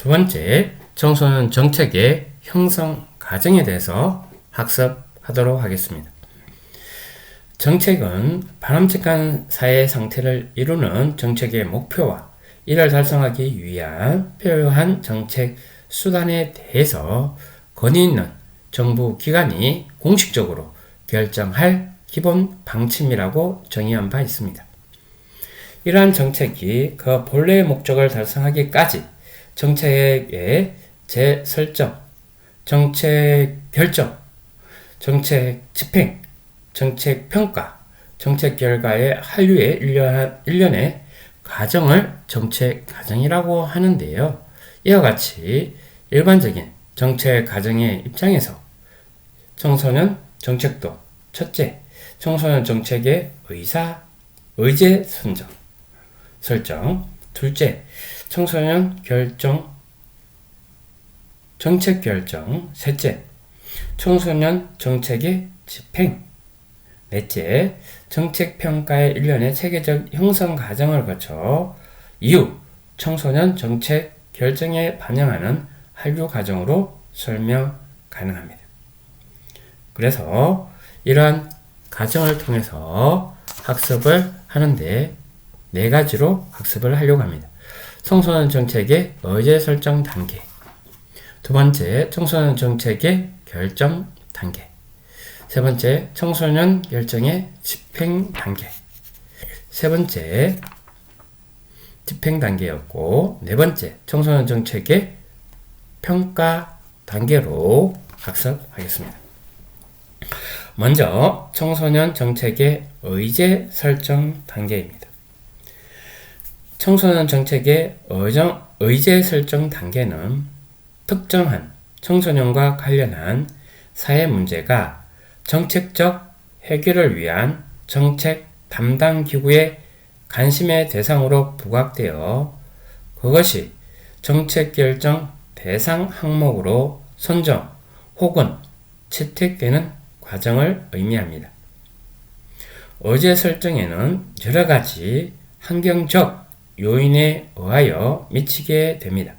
두 번째, 청소년 정책의 형성 과정에 대해서 학습하도록 하겠습니다. 정책은 바람직한 사회 상태를 이루는 정책의 목표와 이를 달성하기 위한 필요한 정책 수단에 대해서 권위 있는 정부 기관이 공식적으로 결정할 기본 방침이라고 정의한 바 있습니다. 이러한 정책이 그 본래의 목적을 달성하기까지 정책의 재설정, 정책 결정, 정책 집행, 정책 평가, 정책 결과의 한류의 일련, 일련의 과정을 정책 과정이라고 하는데요. 이와 같이 일반적인 정책 과정의 입장에서 청소년 정책도 첫째, 청소년 정책의 의사, 의제 선정, 설정. 둘째, 청소년 결정, 정책 결정. 셋째, 청소년 정책의 집행. 넷째, 정책 평가의 일련의 체계적 형성 과정을 거쳐 이후 청소년 정책 결정에 반영하는 한류 과정으로 설명 가능합니다. 그래서 이러한 과정을 통해서 학습을 하는데 네 가지로 학습을 하려고 합니다. 청소년 정책의 의제 설정 단계. 두 번째, 청소년 정책의 결정 단계. 세 번째, 청소년 결정의 집행 단계. 세 번째, 집행 단계였고, 네 번째, 청소년 정책의 평가 단계로 학습하겠습니다. 먼저, 청소년 정책의 의제 설정 단계입니다. 청소년 정책의 의정, 의제 설정 단계는 특정한 청소년과 관련한 사회 문제가 정책적 해결을 위한 정책 담당 기구의 관심의 대상으로 부각되어 그것이 정책 결정 대상 항목으로 선정 혹은 채택되는 과정을 의미합니다. 어제 설정에는 여러 가지 환경적 요인에 의하여 미치게 됩니다.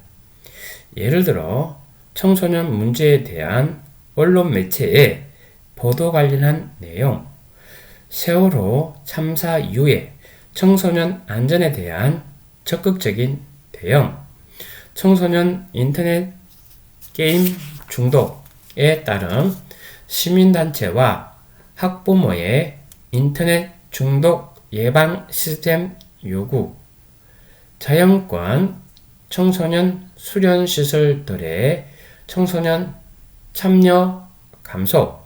예를 들어 청소년 문제에 대한 언론 매체의 보도 관련한 내용, 세월호 참사 이후에 청소년 안전에 대한 적극적인 대응, 청소년 인터넷 게임 중독에 따른 시민단체와 학부모의 인터넷 중독 예방 시스템 요구, 자연권 청소년 수련 시설들의 청소년 참여 감소,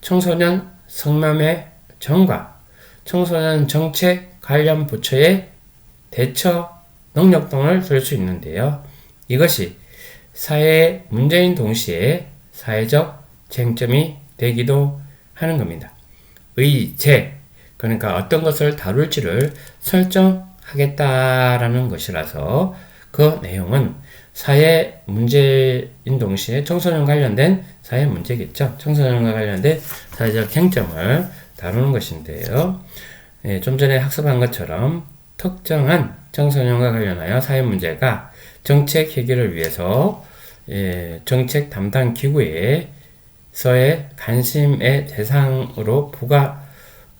청소년 성남의 정과, 청소년 정책 관련 부처의 대처 능력 등을 들 수 있는데요. 이것이 사회의 문제인 동시에 사회적 쟁점이 되기도 하는 겁니다. 의제, 그러니까 어떤 것을 다룰지를 설정 하겠다라는 것이라서 그 내용은 사회 문제인 동시에 청소년 관련된 사회 문제겠죠. 청소년과 관련된 사회적 쟁점을 다루는 것인데요. 예, 좀 전에 학습한 것처럼 특정한 청소년과 관련하여 사회 문제가 정책 해결을 위해서 예, 정책 담당 기구에서의 관심의 대상으로 부각,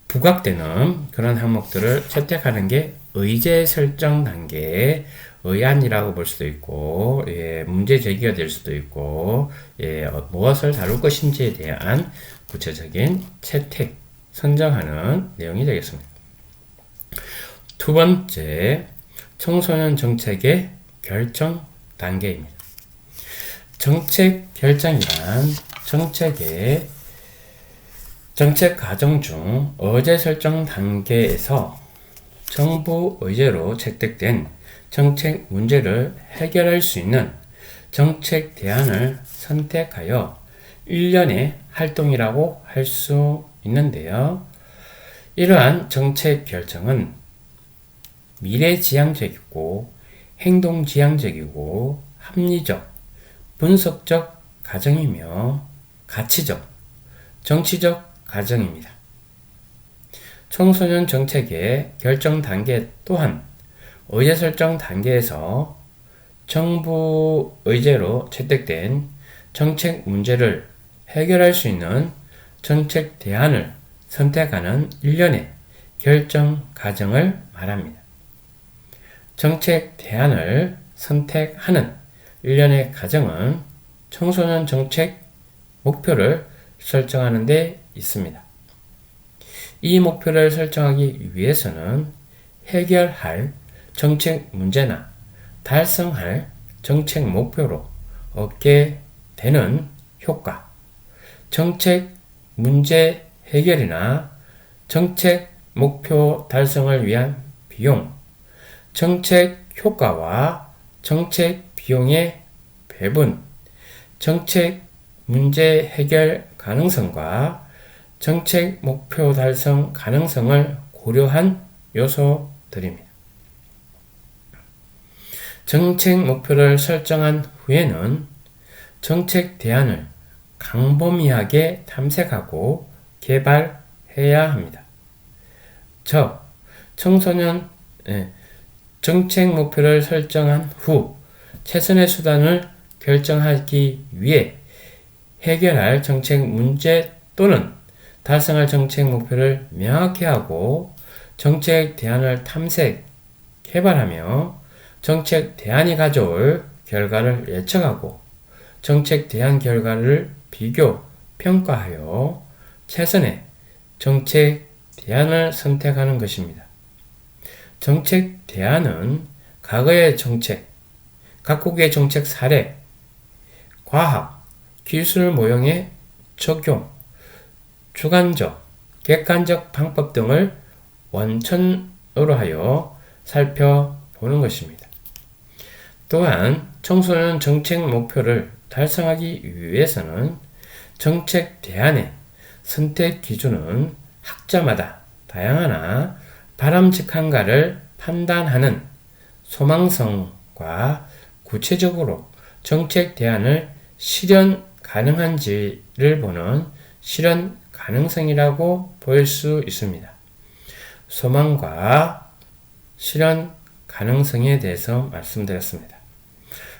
부각되는 그런 항목들을 채택하는 게 의제 설정 단계의 의안이라고 볼 수도 있고, 예, 문제 제기가 될 수도 있고, 예, 어, 무엇을 다룰 것인지에 대한 구체적인 채택, 선정하는 내용이 되겠습니다. 두 번째, 청소년 정책의 결정 단계입니다. 정책 결정이란 정책의 정책 과정 중 어제 설정 단계에서 정부 의제로 채택된 정책 문제를 해결할 수 있는 정책 대안을 선택하여 일련의 활동이라고 할 수 있는데요. 이러한 정책 결정은 미래지향적이고 행동지향적이고 합리적, 분석적 가정이며 가치적, 정치적 가정입니다. 청소년 정책의 결정 단계 또한 의제 설정 단계에서 정부 의제로 채택된 정책 문제를 해결할 수 있는 정책 대안을 선택하는 일련의 결정 과정을 말합니다. 정책 대안을 선택하는 일련의 과정은 청소년 정책 목표를 설정하는 데 있습니다. 이 목표를 설정하기 위해서는 해결할 정책 문제나 달성할 정책 목표로 얻게 되는 효과, 정책 문제 해결이나 정책 목표 달성을 위한 비용, 정책 효과와 정책 비용의 배분, 정책 문제 해결 가능성과 정책 목표 달성 가능성을 고려한 요소들입니다. 정책 목표를 설정한 후에는 정책 대안을 강범위하게 탐색하고 개발해야 합니다. 저 청소년 예, 정책 목표를 설정한 후 최선의 수단을 결정하기 위해 해결할 정책 문제 또는 달성할 정책 목표를 명확히 하고 정책 대안을 탐색, 개발하며 정책 대안이 가져올 결과를 예측하고 정책 대안 결과를 비교, 평가하여 최선의 정책 대안을 선택하는 것입니다. 정책 대안은 과거의 정책, 각국의 정책 사례, 과학, 기술 모형의 적용, 주관적, 객관적 방법 등을 원천으로 하여 살펴보는 것입니다. 또한 청소년 정책 목표를 달성하기 위해서는 정책 대안의 선택 기준은 학자마다 다양하나 바람직한가를 판단하는 소망성과 구체적으로 정책 대안을 실현 가능한지를 보는 실현 가능성이라고 볼 수 있습니다. 소망과 실현 가능성에 대해서 말씀드렸습니다.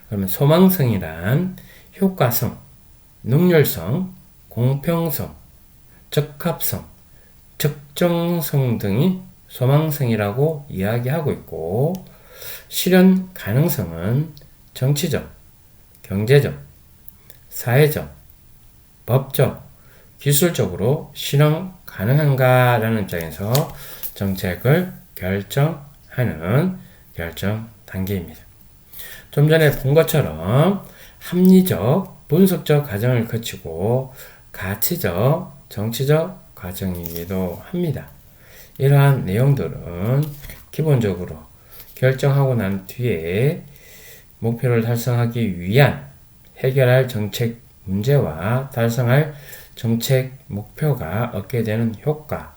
그러면 소망성이란 효과성, 능률성, 공평성, 적합성, 적정성 등이 소망성이라고 이야기하고 있고, 실현 가능성은 정치적, 경제적, 사회적, 법적, 기술적으로 실현 가능한가라는 입장에서 정책을 결정하는 결정 단계입니다. 좀 전에 본 것처럼 합리적, 분석적 과정을 거치고 가치적, 정치적 과정이기도 합니다. 이러한 내용들은 기본적으로 결정하고 난 뒤에 목표를 달성하기 위한 해결할 정책 문제와 달성할 정책 목표가 얻게 되는 효과,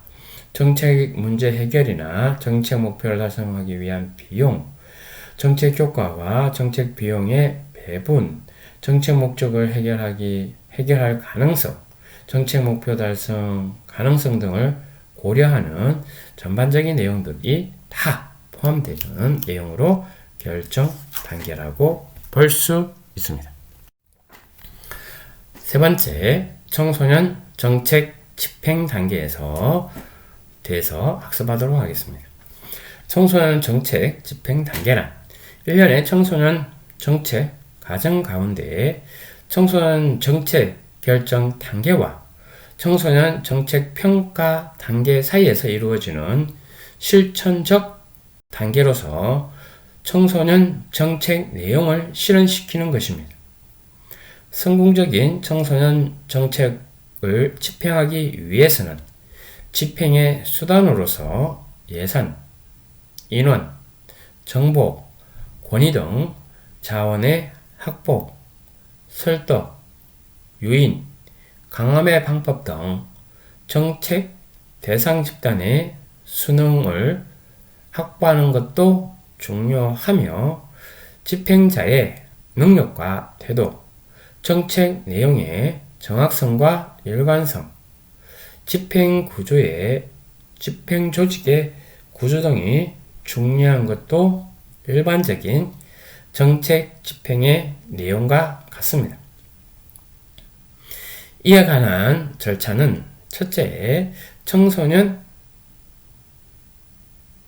정책 문제 해결이나 정책 목표를 달성하기 위한 비용, 정책 효과와 정책 비용의 배분, 정책 목적을 해결하기, 해결할 가능성, 정책 목표 달성 가능성 등을 고려하는 전반적인 내용들이 다 포함되는 내용으로 결정 단계라고 볼 수 있습니다. 세 번째, 청소년 정책 집행 단계에서 대해서 학습하도록 하겠습니다. 청소년 정책 집행 단계란 1년의 청소년 정책 과정 가운데 청소년 정책 결정 단계와 청소년 정책 평가 단계 사이에서 이루어지는 실천적 단계로서 청소년 정책 내용을 실현시키는 것입니다. 성공적인 청소년 정책을 집행하기 위해서는 집행의 수단으로서 예산, 인원, 정보, 권위 등 자원의 확보, 설득, 유인, 강함의 방법 등 정책 대상 집단의 수능을 확보하는 것도 중요하며 집행자의 능력과 태도, 정책 내용의 정확성과 일관성, 집행 구조의 집행 조직의 구조 등이 중요한 것도 일반적인 정책 집행의 내용과 같습니다. 이에 관한 절차는 첫째, 청소년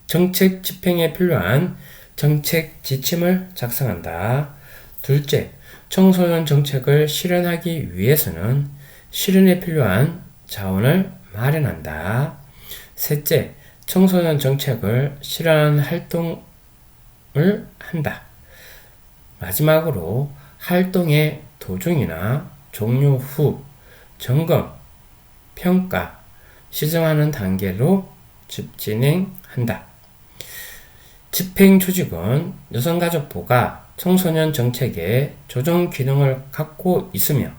정책 집행에 필요한 정책 지침을 작성한다. 둘째, 청소년 정책을 실현하기 위해서는 실현에 필요한 자원을 마련한다. 셋째, 청소년 정책을 실현하는 활동을 한다. 마지막으로 활동의 도중이나 종료 후 점검, 평가, 시정하는 단계로 진행한다. 집행 조직은 여성가족부가 청소년 정책의 조정 기능을 갖고 있으며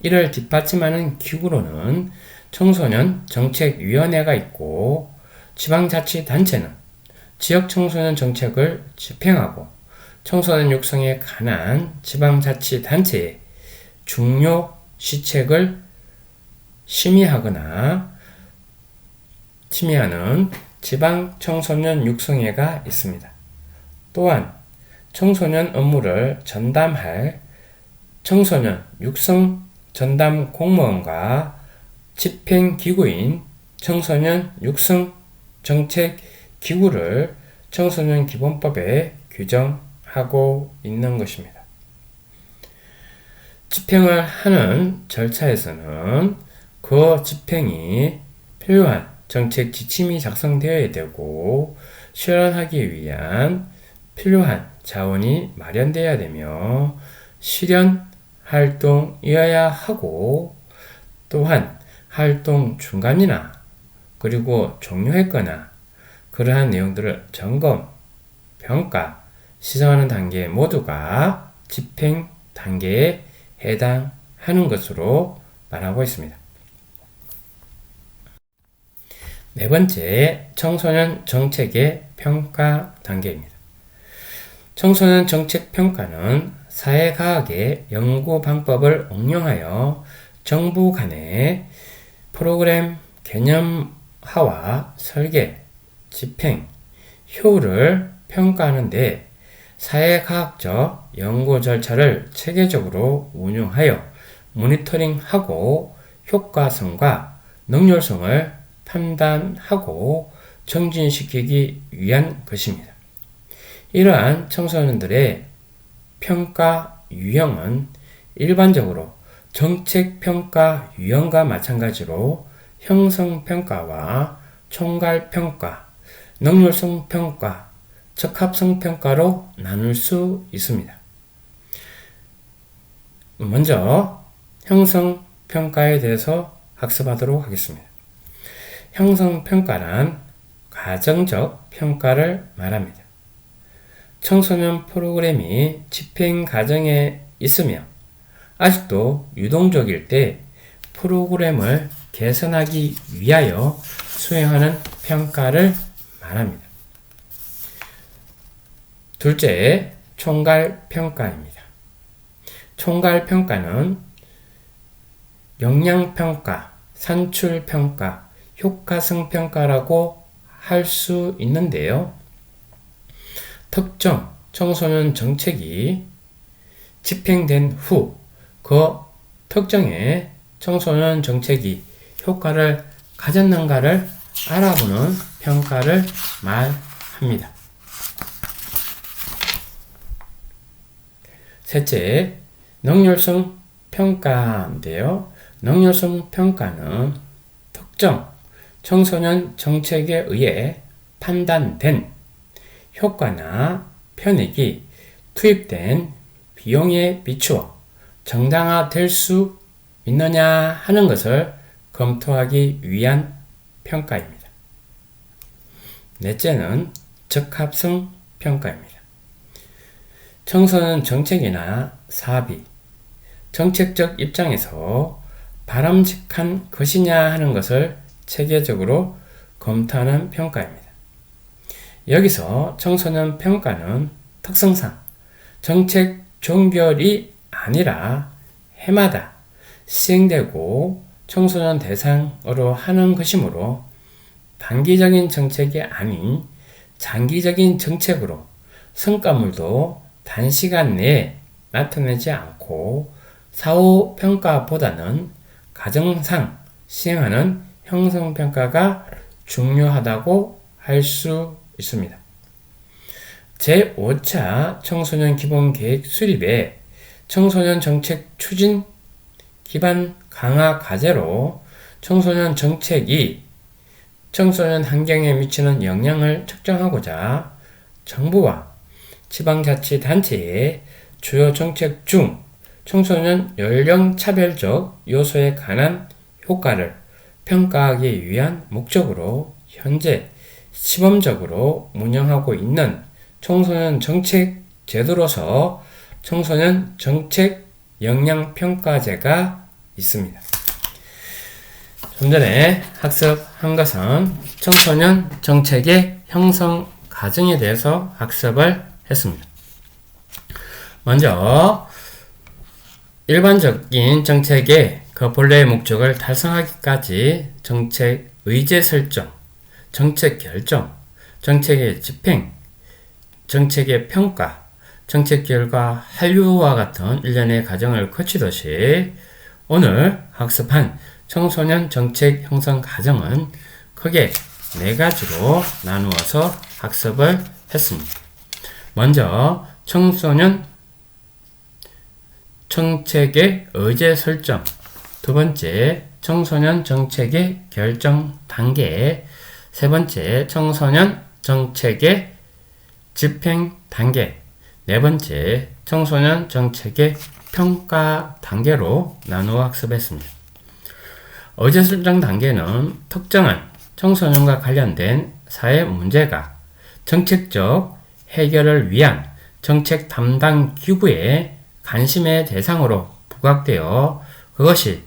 이를 뒷받침하는 기구로는 청소년 정책위원회가 있고 지방자치단체는 지역 청소년 정책을 집행하고 청소년 육성에 관한 지방자치단체의 중요 시책을 심의하거나 심의하는 지방 청소년 육성회가 있습니다. 또한 청소년 업무를 전담할 청소년 육성 전담 공무원과 집행기구인 청소년 육성 정책 기구를 청소년 기본법에 규정하고 있는 것입니다. 집행을 하는 절차에서는 그 집행이 필요한 정책 지침이 작성되어야 되고 실현하기 위한 필요한 자원이 마련되어야 되며 실현 활동이어야 하고 또한 활동 중간이나 그리고 종료했거나 그러한 내용들을 점검, 평가, 시정하는 단계 모두가 집행 단계에 해당하는 것으로 말하고 있습니다. 네 번째, 청소년 정책의 평가 단계입니다. 청소년 정책 평가는 사회과학의 연구 방법을 응용하여 정부 간의 프로그램 개념화와 설계, 집행, 효율을 평가하는데 사회과학적 연구 절차를 체계적으로 운용하여 모니터링하고 효과성과 능률성을 판단하고 정진시키기 위한 것입니다. 이러한 청소년들의 평가 유형은 일반적으로 정책평가 유형과 마찬가지로 형성평가와 총괄평가, 능률성평가, 적합성평가로 나눌 수 있습니다. 먼저 형성평가에 대해서 학습하도록 하겠습니다. 형성평가란 가정적 평가를 말합니다. 청소년 프로그램이 집행 과정에 있으며 아직도 유동적일 때 프로그램을 개선하기 위하여 수행하는 평가를 말합니다. 둘째, 총괄 평가입니다. 총괄 평가는 역량 평가, 산출 평가, 효과성 평가라고 할 수 있는데요. 특정 청소년 정책이 집행된 후 그 특정의 청소년 정책이 효과를 가졌는가를 알아보는 평가를 말합니다. 셋째, 능률성 평가인데요. 능률성 평가는 특정 청소년 정책에 의해 판단된 효과나 편익이 투입된 비용에 비추어 정당화될 수 있느냐 하는 것을 검토하기 위한 평가입니다. 넷째는 적합성 평가입니다. 청소년 정책이나 사비, 정책적 입장에서 바람직한 것이냐 하는 것을 체계적으로 검토하는 평가입니다. 여기서 청소년 평가는 특성상 정책 종결이 아니라 해마다 시행되고 청소년 대상으로 하는 것이므로 단기적인 정책이 아닌 장기적인 정책으로 성과물도 단시간 내에 나타내지 않고 사후 평가보다는 가정상 시행하는 형성평가가 중요하다고 할 수 있습니다. 제5차 청소년 기본 계획 수립에 청소년 정책 추진 기반 강화 과제로 청소년 정책이 청소년 환경에 미치는 영향을 측정하고자 정부와 지방자치단체의 주요 정책 중 청소년 연령 차별적 요소에 관한 효과를 평가하기 위한 목적으로 현재 시범적으로 운영하고 있는 청소년 정책 제도로서 청소년 정책 영향평가제가 있습니다. 좀 전에 학습 한 것은 청소년 정책의 형성 과정에 대해서 학습을 했습니다. 먼저 일반적인 정책의 그 본래의 목적을 달성하기까지 정책 의제 설정, 정책 결정, 정책의 집행, 정책의 평가, 정책 결과 한류와 같은 일련의 과정을 거치듯이 오늘 학습한 청소년 정책 형성 과정은 크게 네 가지로 나누어서 학습을 했습니다. 먼저 청소년 정책의 의제 설정 두 번째 청소년 정책의 결정 단계 세 번째 청소년 정책의 집행 단계 네 번째 청소년 정책의 평가 단계로 나누어 학습했습니다. 의제 설정 단계는 특정한 청소년과 관련된 사회 문제가 정책적 해결을 위한 정책 담당 기구의 관심의 대상으로 부각되어 그것이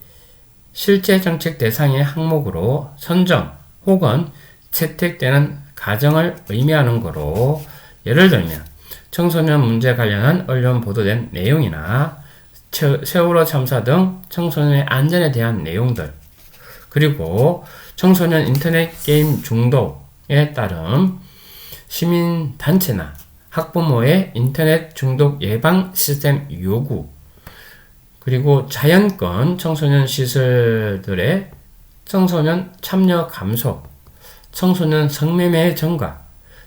실제 정책 대상의 항목으로 선정 혹은 채택되는 과정을 의미하는 거로 예를 들면 청소년 문제 관련한 언론 보도된 내용이나 세월호 참사 등 청소년의 안전에 대한 내용들 그리고 청소년 인터넷 게임 중독에 따른 시민단체나 학부모의 인터넷 중독 예방 시스템 요구, 그리고 자연권 청소년 시설들의 청소년 참여 감소, 청소년 성매매 증가,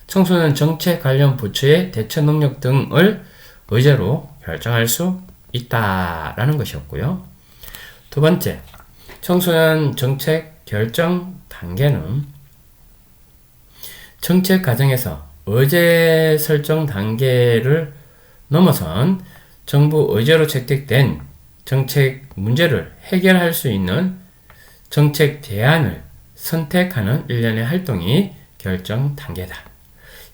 청소년 정책 관련 부처의 대처 능력 등을 의제로 결정할 수 있다라는 것이었고요. 두 번째, 청소년 정책 결정 단계는 정책 과정에서 의제 설정 단계를 넘어선 정부 의제로 채택된 정책 문제를 해결할 수 있는 정책 대안을 선택하는 일련의 활동이 결정 단계다.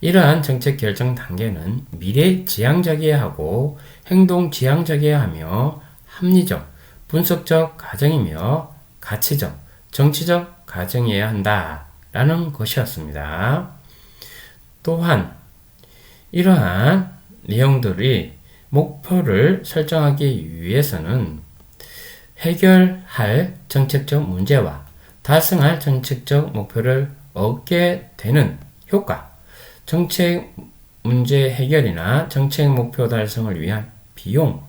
이러한 정책 결정 단계는 미래 지향적이어야 하고 행동 지향적이어야 하며 합리적, 분석적 과정이며 가치적, 정치적 과정이어야 한다. 라는 것이었습니다. 또한 이러한 내용들이 목표를 설정하기 위해서는 해결할 정책적 문제와 달성할 정책적 목표를 얻게 되는 효과, 정책 문제 해결이나 정책 목표 달성을 위한 비용,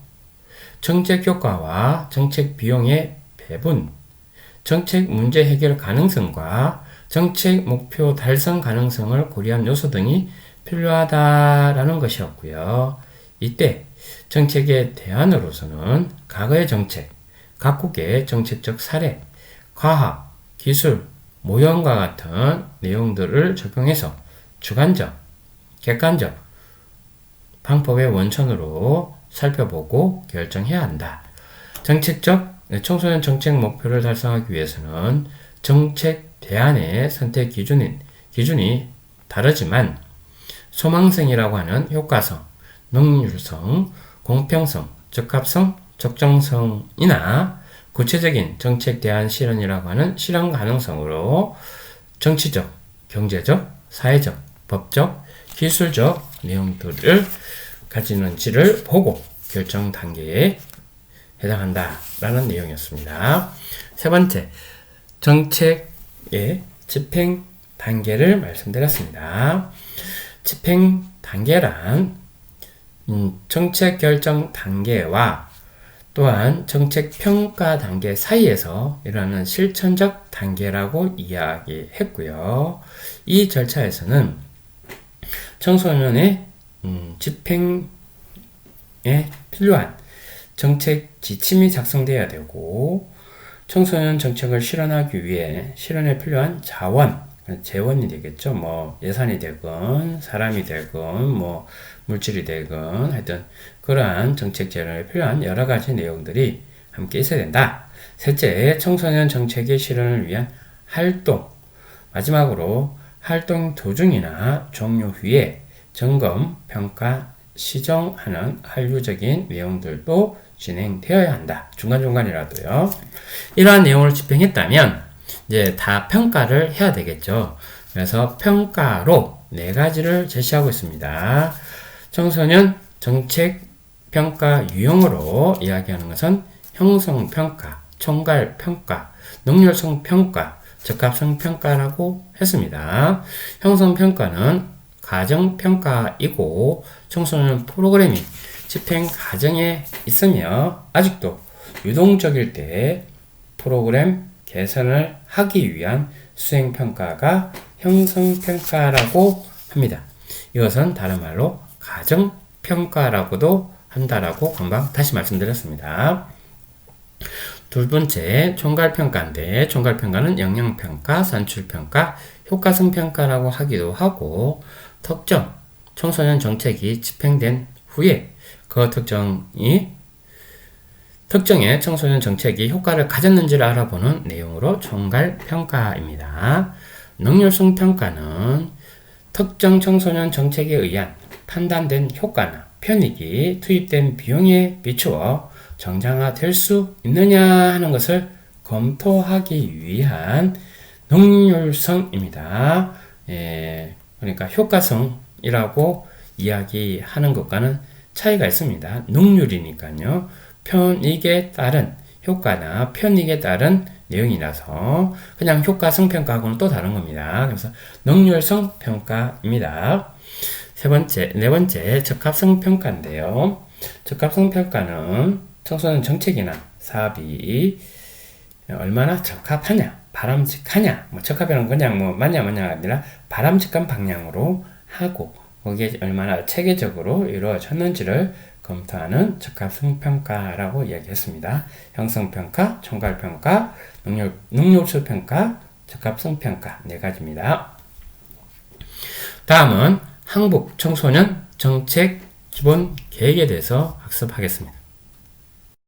정책 효과와 정책 비용의 배분, 정책 문제 해결 가능성과 정책 목표 달성 가능성을 고려한 요소 등이 필요하다라는 것이었고요. 이때 정책의 대안으로서는 과거의 정책, 각국의 정책적 사례, 과학, 기술, 모형과 같은 내용들을 적용해서 주관적, 객관적 방법의 원천으로 살펴보고 결정해야 한다. 정책적 청소년 정책 목표를 달성하기 위해서는 정책 대안의 선택 기준인, 기준이 다르지만 소망성이라고 하는 효과성, 능률성, 공평성, 적합성, 적정성이나 구체적인 정책 대안 실현이라고 하는 실현 가능성으로 정치적, 경제적, 사회적, 법적, 기술적 내용들을 가지는지를 보고 결정 단계에 해당한다라는 내용이었습니다. 세 번째, 정책 예, 집행 단계를 말씀드렸습니다. 집행 단계란 음, 정책 결정 단계와 또한 정책 평가 단계 사이에서 일어나는 실천적 단계라고 이야기했고요. 이 절차에서는 청소년의 음, 집행에 필요한 정책 지침이 작성되어야 되고 청소년 정책을 실현하기 위해 실현에 필요한 자원, 재원이 되겠죠. 뭐 예산이 되건 사람이 되건 뭐 물질이 되건 하여튼 그러한 정책 재련에 필요한 여러 가지 내용들이 함께 있어야 된다. 셋째, 청소년 정책의 실현을 위한 활동. 마지막으로 활동 도중이나 종료 후에 점검, 평가, 시정하는 한류적인 내용들도 진행되어야 한다. 중간중간이라도요. 이러한 내용을 집행했다면 이제 다 평가를 해야 되겠죠. 그래서 평가로 네 가지를 제시하고 있습니다. 청소년 정책 평가 유형으로 이야기하는 것은 형성 평가, 총괄 평가, 능률성 평가, 적합성 평가라고 했습니다. 형성 평가는 가정 평가이고 청소년 프로그램이 집행 과정에 있으며 아직도 유동적일 때 프로그램 개선을 하기 위한 수행 평가가 형성 평가라고 합니다. 이것은 다른 말로 가정 평가라고도 한다라고 금방 다시 말씀드렸습니다. 두 번째 총괄 평가인데 총괄 평가는 영양 평가, 산출 평가, 효과성 평가라고 하기도 하고 특정 청소년 정책이 집행된 후에 그 특정이 특정의 청소년 정책이 효과를 가졌는지를 알아보는 내용으로 총괄 평가입니다. 능률성 평가는 특정 청소년 정책에 의한 판단된 효과나 편익이 투입된 비용에 비추어 정상화될 수 있느냐 하는 것을 검토하기 위한 능률성입니다. 예, 그러니까 효과성이라고 이야기하는 것과는 차이가 있습니다. 능률이니까요. 편익에 따른 효과나 편익에 따른 내용이라서 그냥 효과 성 평가하고는 또 다른 겁니다. 그래서 능률성 평가입니다. 세 번째, 네 번째 적합성 평가인데요. 적합성 평가는 청소년 정책이나 사업이 얼마나 적합하냐, 바람직하냐, 뭐 적합이란 그냥 뭐 맞냐 맞냐가 아니라 바람직한 방향으로 하고 거기에 얼마나 체계적으로 이루어졌는지를 검토하는 적합성 평가라고 이야기했습니다. 형성 평가, 총괄 평가, 능력 능력수 평가, 적합성 평가 네 가지입니다. 다음은 한국 청소년 정책 기본 계획에 대해서 학습하겠습니다.